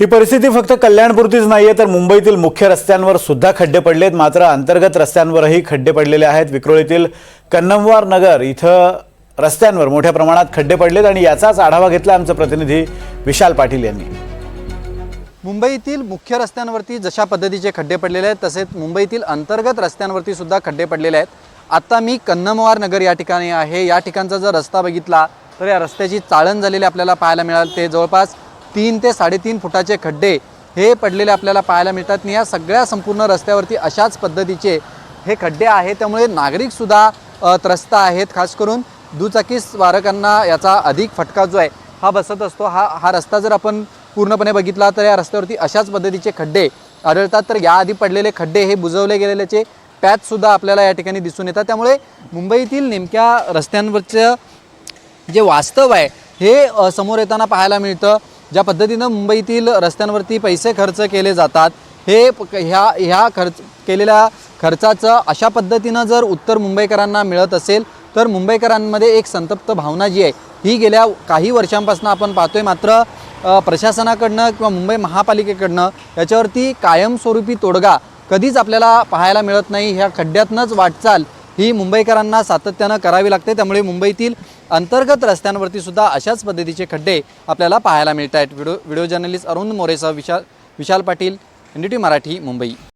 ही परिस्थिती फक्त कल्याणपुरतीच नाहीये तर मुंबईतील मुख्य रस्त्यांवर सुद्धा खड्डे पडलेत. मात्र अंतर्गत रस्त्यांवरही खड्डे पडलेले आहेत. विक्रोळीतील कन्नमवार नगर इथं रस्त्यांवर मोठ्या प्रमाणात खड्डे पडलेत आणि याचाच आढावा घेतला आमचे प्रतिनिधी विशाल पाटील यांनी. मुंबईतील मुख्य रस्त्यांवरती जशा पद्धतीचे खड्डे पडलेले आहेत तसेच मुंबईतील अंतर्गत रस्त्यांवरती सुद्धा खड्डे पडलेले आहेत. आता मी कन्नमवार नगर या ठिकाणी आहे. या ठिकाणचा जर रस्ता बघितला तर या रस्त्याची चाळण झालेली आपल्याला पाहायला मिळाल. ते जवळपास तीन ते साडेतीन फुटाचे खड्डे हे पडलेले आपल्याला पाहायला मिळतात. आणि या सगळ्या संपूर्ण रस्त्यावरती अशाच पद्धतीचे हे खड्डे आहेत. त्यामुळे नागरिकसुद्धा त्रस्त आहेत. खास करून दुचाकी स्वारकांना याचा अधिक फटका जो आहे हा बसत असतो. हा हा रस्ता जर आपण पूर्णपणे बघितला तर या रस्त्यावरती अशाच पद्धतीचे खड्डे आढळतात. तर याआधी पडलेले खड्डे हे बुजवले गेलेल्याचे पॅचसुद्धा आपल्याला या ठिकाणी दिसून येतात. त्यामुळे मुंबईतील नेमक्या रस्त्यांवरचं जे वास्तव आहे हे समोर येताना पाहायला मिळतं ज्या पद्धतीनं मुंबईतील रस्त्यांवरती पैसे खर्च केले जातात हे ह्या ह्या खर्च केलेल्या खर्चाचं अशा पद्धतीनं जर उत्तर मुंबईकरांना मिळत असेल तर मुंबईकरांमध्ये एक संतप्त भावना जी आहे ही गेल्या काही वर्षांपासून आपण पाहतोय मात्र प्रशासनाकडनं किंवा मुंबई महापालिकेकडनं याच्यावरती कायमस्वरूपी तोडगा कधीच आपल्याला पाहायला मिळत नाही. ह्या खड्ड्यातनंच वाटचाल ही मुंबईकरांना सातत्यानं करावी लागते. त्यामुळे मुंबईतील अंतर्गत रस्त्यांवरती सुद्धा अशाच पद्धतीचे खड्डे आपल्याला पाहायला मिळत आहेत video video journalist Arun मोरेसह Vishal Vishal Patil N D T Marathi Mumbai.